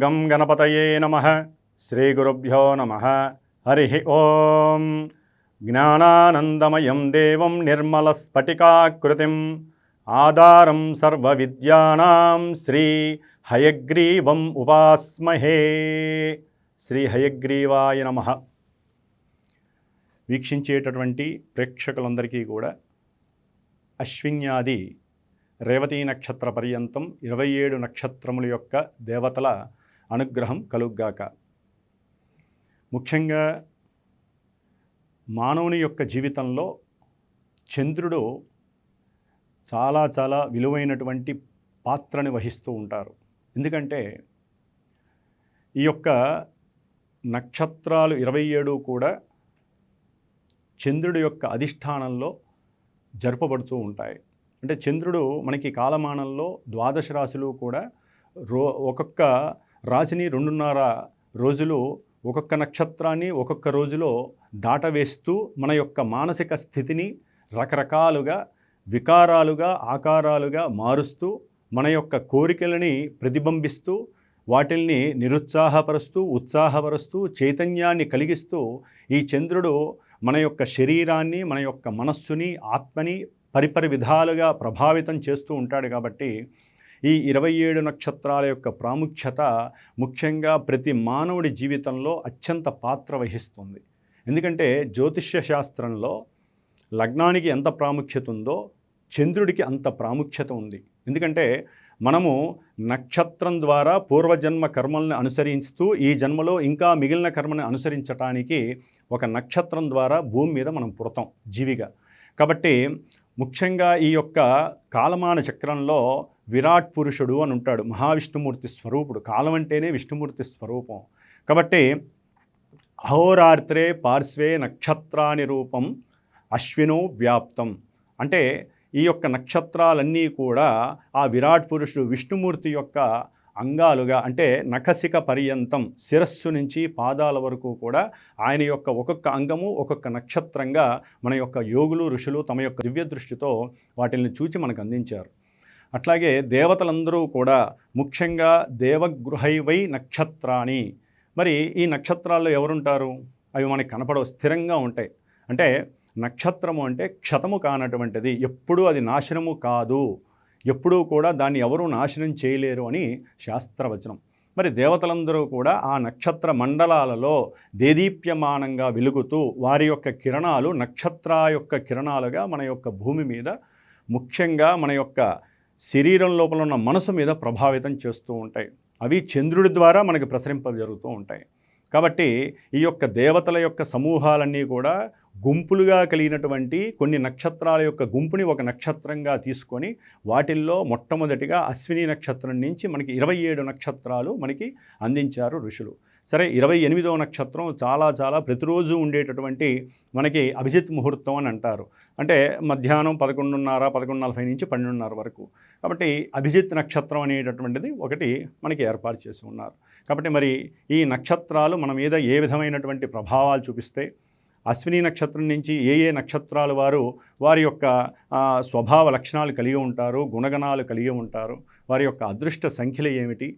గం గణపతయే నమ శ్రీగురుభ్యో నమ హరి ఓం జ్ఞానానందమయం దేవం నిర్మలస్ఫటికాకృతిం ఆధారం సర్వవిద్యానాం శ్రీ హయగ్రీవం ఉపాస్మహే శ్రీ హయగ్రీవాయ నమ వీక్షించేటటువంటి ప్రేక్షకులందరికీ కూడా అశ్విన్యాది రేవతీ నక్షత్ర పర్యంతం ఇరవై ఏడు నక్షత్రముల యొక్క దేవతల అనుగ్రహం కలుగ్గాక. ముఖ్యంగా మానవుని యొక్క జీవితంలో చంద్రుడు చాలా చాలా విలువైనటువంటి పాత్రని వహిస్తూ ఉంటారు. ఎందుకంటే ఈ యొక్క నక్షత్రాలు ఇరవై ఏడు కూడా చంద్రుడి యొక్క అధిష్టానంలో జరపబడుతూ ఉంటాయి. అంటే చంద్రుడు మనకి కాలమానంలో ద్వాదశ రాశులు కూడా రో ఒక్కొక్క రాశిని రెండున్నర రోజులు ఒక్కొక్క నక్షత్రాన్ని ఒక్కొక్క రోజులో దాటవేస్తూ మన యొక్క మానసిక స్థితిని రకరకాలుగా వికారాలుగా ఆకారాలుగా మారుస్తూ మన యొక్క కోరికలని ప్రతిబింబిస్తూ వాటిల్ని నిరుత్సాహపరుస్తూ ఉత్సాహపరుస్తూ చైతన్యాన్ని కలిగిస్తూ ఈ చంద్రుడు మన యొక్క శరీరాన్ని మన యొక్క మనస్సుని ఆత్మని పరిపరి విధాలుగా ప్రభావితం చేస్తూ ఉంటాడు కాబట్టి ఈ ఇరవై ఏడు నక్షత్రాల యొక్క ప్రాముఖ్యత ముఖ్యంగా ప్రతి మానవుడి జీవితంలో అత్యంత పాత్ర వహిస్తుంది. ఎందుకంటే జ్యోతిష్య శాస్త్రంలో లగ్నానికి ఎంత ప్రాముఖ్యత ఉందో చంద్రుడికి అంత ప్రాముఖ్యత ఉంది. ఎందుకంటే మనము నక్షత్రం ద్వారా పూర్వజన్మ కర్మల్ని అనుసరిస్తూ ఈ జన్మలో ఇంకా మిగిలిన కర్మని అనుసరించటానికి ఒక నక్షత్రం ద్వారా భూమి మీద మనం పుడతాం జీవిగా. కాబట్టి ముఖ్యంగా ఈ యొక్క కాలమాన చక్రంలో విరాట్ పురుషుడు అని ఉంటాడు. మహావిష్ణుమూర్తి స్వరూపుడు. కాలం అంటేనే విష్ణుమూర్తి స్వరూపం. కాబట్టి అహోరాత్రే పార్శ్వే నక్షత్రాని రూపం అశ్వినో వ్యాప్తం. అంటే ఈ యొక్క నక్షత్రాలన్నీ కూడా ఆ విరాట్ పురుషుడు విష్ణుమూర్తి యొక్క అంగాలుగా అంటే నఖసిక పర్యంతం శిరస్సు నుంచి పాదాల వరకు కూడా ఆయన యొక్క ఒక్కొక్క అంగము ఒక్కొక్క నక్షత్రంగా మన యొక్క యోగులు ఋషులు తమ యొక్క దివ్య దృష్టితో వాటిని చూచి మనకు అందించారు. అట్లాగే దేవతలందరూ కూడా ముఖ్యంగా దేవగృహైవై నక్షత్రాన్ని మరి ఈ నక్షత్రాల్లో ఎవరుంటారు? అవి మనకి కనపడవు స్థిరంగా ఉంటాయి. అంటే నక్షత్రము అంటే క్షతము కానటువంటిది. ఎప్పుడూ అది నాశనము కాదు. ఎప్పుడూ కూడా దాన్ని ఎవరూ నాశనం చేయలేరు అని శాస్త్రవచనం. మరి దేవతలందరూ కూడా ఆ నక్షత్ర మండలాలలో దేదీప్యమానంగా వెలుగుతూ వారి యొక్క కిరణాలు నక్షత్ర యొక్క కిరణాలుగా మన యొక్క భూమి మీద ముఖ్యంగా మన యొక్క శరీరం లోపల ఉన్న మనసు మీద ప్రభావితం చేస్తూ ఉంటాయి. అవి చంద్రుడి ద్వారా మనకి ప్రసరింప జరుగుతూ ఉంటాయి. కాబట్టి ఈ యొక్క దేవతల యొక్క సమూహాలన్నీ కూడా గుంపులుగా కలిగినటువంటి కొన్ని నక్షత్రాల యొక్క గుంపుని ఒక నక్షత్రంగా తీసుకొని వాటిల్లో మొట్టమొదటిగా అశ్విని నక్షత్రం నుంచి మనకి ఇరవై ఏడు నక్షత్రాలు మనకి అందించారు ఋషులు. సరే ఇరవై ఎనిమిదవ నక్షత్రం చాలా చాలా ప్రతిరోజు ఉండేటటువంటి మనకి అభిజిత్ ముహూర్తం అని అంటారు. అంటే మధ్యాహ్నం పదకొండున్నర పదకొండు నలభై నుంచి పన్నెండున్నర వరకు. కాబట్టి అభిజిత్ నక్షత్రం అనేటటువంటిది ఒకటి మనకి ఏర్పాటు చేసి ఉన్నారు. కాబట్టి మరి ఈ నక్షత్రాలు మన మీద ఏ విధమైనటువంటి ప్రభావాలు చూపిస్తాయి అశ్విని నక్షత్రం నుంచి ఏ ఏ నక్షత్రాలు వారు వారి యొక్క స్వభావ లక్షణాలు కలిగి ఉంటారు గుణగణాలు కలిగి ఉంటారు వారి యొక్క అదృష్ట సంఖ్యలు ఏమిటి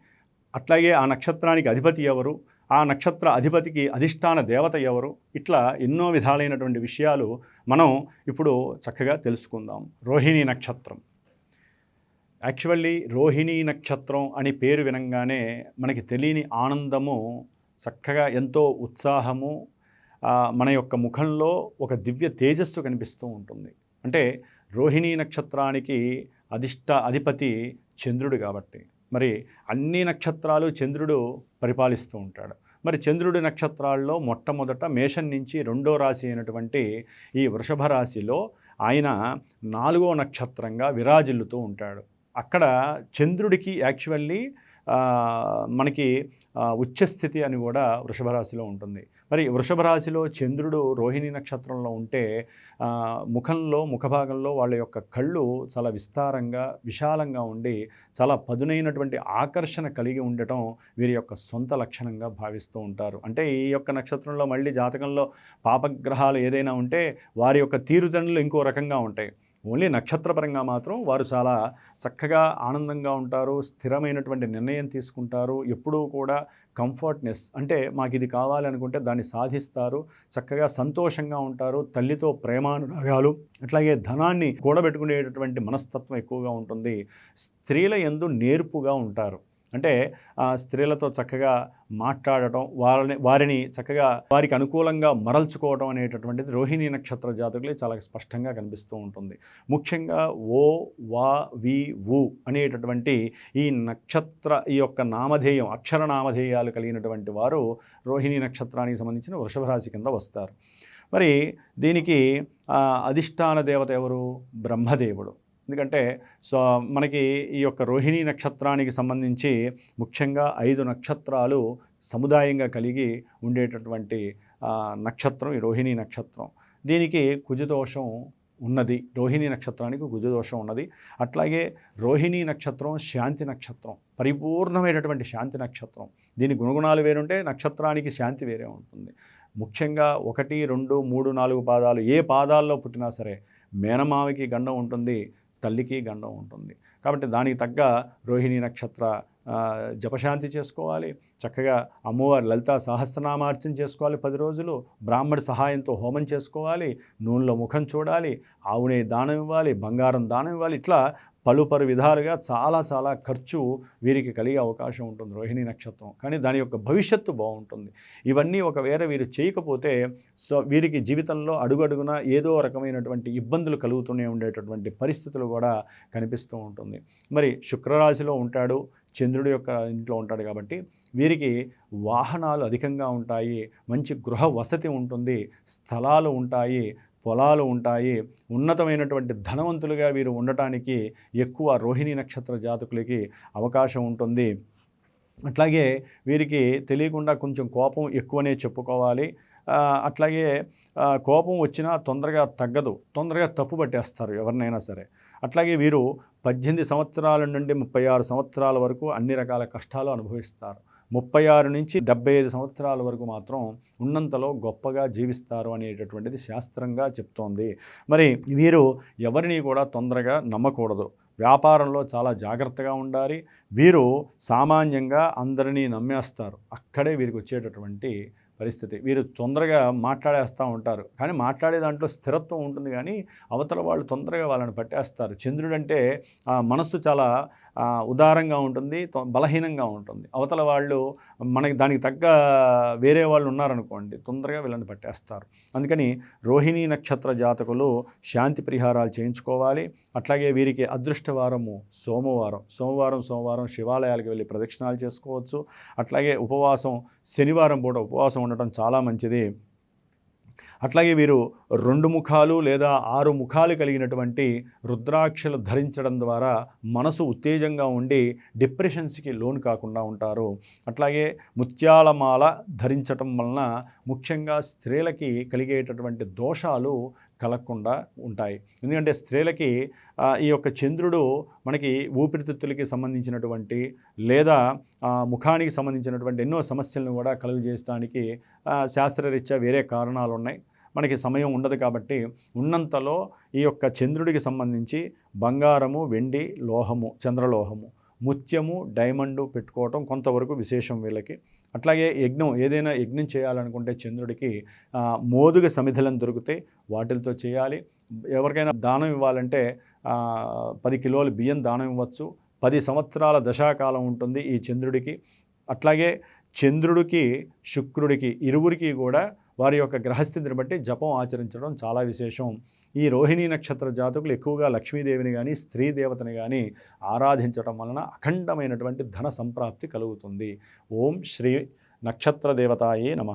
అట్లాగే ఆ నక్షత్రానికి అధిపతి ఎవరు ఆ నక్షత్ర అధిపతికి అధిష్టాన దేవత ఎవరు ఇట్లా ఎన్నో విధాలైనటువంటి విషయాలు మనం ఇప్పుడు చక్కగా తెలుసుకుందాం. రోహిణి నక్షత్రం. యాక్చువల్లీ రోహిణి నక్షత్రం అని పేరు వినంగానే మనకి తెలియని ఆనందము చక్కగా ఎంతో ఉత్సాహము మన యొక్క ముఖంలో ఒక దివ్య తేజస్సు కనిపిస్తూ ఉంటుంది. అంటే రోహిణి నక్షత్రానికి అధిష్ట అధిపతి చంద్రుడు కాబట్టి. మరి అన్ని నక్షత్రాలు చంద్రుడు పరిపాలిస్తూ ఉంటాడు. మరి చంద్రుడి నక్షత్రాల్లో మొట్టమొదట మేషం నుంచి రెండో రాశి అయినటువంటి ఈ వృషభ రాశిలో ఆయన నాలుగో నక్షత్రంగా విరాజిల్లుతూ ఉంటాడు. అక్కడ చంద్రుడికి యాక్చువల్లీ మనకి ఉచ్చస్థితి అని కూడా వృషభ రాశిలో ఉంటుంది. మరి వృషభ రాశిలో చంద్రుడు రోహిణి నక్షత్రంలో ఉంటే ముఖంలో ముఖభాగంలో వాళ్ళ యొక్క కళ్ళు చాలా విస్తారంగా విశాలంగా ఉండి చాలా పదునైనటువంటి ఆకర్షణ కలిగి ఉండటం వీరి యొక్క సొంత లక్షణంగా భావిస్తూ ఉంటారు. అంటే ఈ యొక్క నక్షత్రంలో మళ్ళీ జాతకంలో పాపగ్రహాలు ఏదైనా ఉంటే వారి యొక్క తీరుదండ్రులు ఇంకో రకంగా ఉంటాయి. ఓన్లీ నక్షత్రపరంగా మాత్రం వారు చాలా చక్కగా ఆనందంగా ఉంటారు స్థిరమైనటువంటి నిర్ణయం తీసుకుంటారు ఎప్పుడూ కూడా కంఫర్ట్నెస్ అంటే మాకు ఇది కావాలనుకుంటే దాన్ని సాధిస్తారు చక్కగా సంతోషంగా ఉంటారు తల్లితో ప్రేమానురాగాలు అట్లాగే ధనాన్ని కూడబెట్టుకునేటటువంటి మనస్తత్వం ఎక్కువగా ఉంటుంది స్త్రీల ఎందు నేర్పుగా ఉంటారు. అంటే స్త్రీలతో చక్కగా మాట్లాడటం వారిని వారిని చక్కగా వారికి అనుకూలంగా మరల్చుకోవడం అనేటటువంటిది రోహిణి నక్షత్ర జాతకులు చాలా స్పష్టంగా కనిపిస్తూ ఉంటుంది. ముఖ్యంగా ఓ వా వి ఉ అనేటటువంటి ఈ నక్షత్ర ఈ యొక్క నామధేయం అక్షర నామధేయాలు కలిగినటువంటి వారు రోహిణి నక్షత్రానికి సంబంధించిన వృషభ రాశి కింద వస్తారు. మరి దీనికి అధిష్టాన దేవత ఎవరు? బ్రహ్మదేవుడు. ఎందుకంటే సో మనకి ఈ యొక్క రోహిణి నక్షత్రానికి సంబంధించి ముఖ్యంగా ఐదు నక్షత్రాలు సముదాయంగా కలిగి ఉండేటటువంటి నక్షత్రం ఈ రోహిణి నక్షత్రం. దీనికి కుజదోషం ఉన్నది. రోహిణి నక్షత్రానికి కుజదోషం ఉన్నది. అట్లాగే రోహిణి నక్షత్రం శాంతి నక్షత్రం పరిపూర్ణమైనటువంటి శాంతి నక్షత్రం. దీని గుణగుణాలు వేరుంటే నక్షత్రానికి శాంతి వేరే ఉంటుంది. ముఖ్యంగా ఒకటి రెండు మూడు నాలుగు పాదాలు ఏ పాదాల్లో పుట్టినా సరే మేనమావికి గండం ఉంటుంది. తల్లికి గండం ఉంటుంది. కాబట్టి దానికి తగ్గ రోహిణి నక్షత్ర జపశాంతి చేసుకోవాలి. చక్కగా అమ్మవారి లలిత సహస్రనామార్చన చేసుకోవాలి పది రోజులు. బ్రాహ్మడి సహాయంతో హోమం చేసుకోవాలి. నూనెలో ముఖం చూడాలి. ఆవునే దానం ఇవ్వాలి. బంగారం దానం ఇవ్వాలి. ఇట్లా పలు విధాలుగా చాలా చాలా ఖర్చు వీరికి కలిగే అవకాశం ఉంటుంది రోహిణి నక్షత్రం. కానీ దాని యొక్క భవిష్యత్తు బాగుంటుంది. ఇవన్నీ ఒకవేళ వీరు చేయకపోతే సో వీరికి జీవితంలో అడుగడుగున ఏదో రకమైనటువంటి ఇబ్బందులు కలుగుతూనే ఉండేటటువంటి పరిస్థితులు కూడా కనిపిస్తూ ఉంటుంది. మరి శుక్రరాశిలో ఉంటాడు చంద్రుడి యొక్క ఇంట్లో ఉంటాడు కాబట్టి వీరికి వాహనాలు అధికంగా ఉంటాయి మంచి గృహ వసతి ఉంటుంది స్థలాలు ఉంటాయి పొలాలు ఉంటాయి. ఉన్నతమైనటువంటి ధనవంతులుగా వీరు ఉండటానికి ఎక్కువ రోహిణి నక్షత్ర జాతకులకి అవకాశం ఉంటుంది. అట్లాగే వీరికి తెలియకుండా కొంచెం కోపం ఎక్కువనే చెప్పుకోవాలి. అట్లాగే కోపం వచ్చినా తొందరగా తగ్గదు. తొందరగా తప్పు పట్టేస్తారు ఎవరినైనా సరే. అట్లాగే వీరు పద్దెనిమిది సంవత్సరాల నుండి ముప్పై ఆరు సంవత్సరాల వరకు అన్ని రకాల కష్టాలు అనుభవిస్తారు. ముప్పై ఆరు నుంచి డెబ్బై ఐదు సంవత్సరాల వరకు మాత్రం ఉన్నంతలో గొప్పగా జీవిస్తారు అనేటటువంటిది శాస్త్రంగా చెప్తోంది. మరి వీరు ఎవరిని కూడా తొందరగా నమ్మకూడదు. వ్యాపారంలో చాలా జాగ్రత్తగా ఉండాలి. వీరు సామాన్యంగా అందరినీ నమ్మేస్తారు. అక్కడే వీరికి వచ్చేటటువంటి పరిస్థితి. వీరు తొందరగా మాట్లాడేస్తూ ఉంటారు. కానీ మాట్లాడే దాంట్లో స్థిరత్వం ఉంటుంది కానీ అవతల వాళ్ళు తొందరగా వాళ్ళని పట్టేస్తారు. చంద్రుడంటే మనస్సు చాలా ఉదారంగా ఉంటుంది బలహీనంగా ఉంటుంది. అవతల వాళ్ళు మనకి దానికి తగ్గ వేరే వాళ్ళు ఉన్నారనుకోండి తొందరగా వీళ్ళని పట్టేస్తారు. అందుకని రోహిణీ నక్షత్ర జాతకులు శాంతి పరిహారాలు చేయించుకోవాలి. అట్లాగే వీరికి అదృష్టవారము సోమవారం. సోమవారం సోమవారం శివాలయాలకు వెళ్ళి ప్రదక్షిణాలు చేసుకోవచ్చు. అట్లాగే ఉపవాసం శనివారం పూట ఉపవాసం ఉండటం చాలా మంచిది. అట్లాగే వీరు రెండు ముఖాలు లేదా ఆరు ముఖాలు కలిగినటువంటి రుద్రాక్షలు ధరించడం ద్వారా మనసు ఉత్తేజంగా ఉండి డిప్రెషన్స్కి లోన్ కాకుండా ఉంటారు. అట్లాగే ముత్యాలమాల ధరించటం వలన ముఖ్యంగా స్త్రీలకి కలిగేటటువంటి దోషాలు కలగకుండా ఉంటాయి. ఎందుకంటే స్త్రీలకి ఈ యొక్క చంద్రుడు మనకి ఊపిరితిత్తులకి సంబంధించినటువంటి లేదా ముఖానికి సంబంధించినటువంటి ఎన్నో సమస్యలను కూడా కలుగజేయడానికి శాస్త్రరీత్యా వేరే కారణాలు ఉన్నాయి మనకి సమయం ఉండదు కాబట్టి ఉన్నంతలో ఈ యొక్క చంద్రుడికి సంబంధించి బంగారము వెండి లోహము చంద్రలోహము ముత్యము డైమండు పెట్టుకోవటం కొంతవరకు విశేషం వీళ్ళకి. అట్లాగే యజ్ఞం ఏదైనా యజ్ఞం చేయాలనుకుంటే చంద్రుడికి మోదుగ సమిధులను దొరికితే వాటిలతో చేయాలి. ఎవరికైనా దానం ఇవ్వాలంటే పది కిలోల బియ్యం దానం ఇవ్వచ్చు. పది సంవత్సరాల దశాకాలం ఉంటుంది ఈ చంద్రుడికి. అట్లాగే చంద్రుడికి శుక్రుడికి ఇరువురికి కూడా వారి యొక్క గ్రహస్థితిని బట్టి జపం ఆచరించడం చాలా విశేషం. ఈ రోహిణీ నక్షత్ర జాతకులు ఎక్కువగా లక్ష్మీదేవిని కానీ స్త్రీ దేవతని కానీ ఆరాధించడం వలన అఖండమైనటువంటి ధన సంప్రాప్తి కలుగుతుంది. ఓం శ్రీ నక్షత్ర దేవతాయే నమ.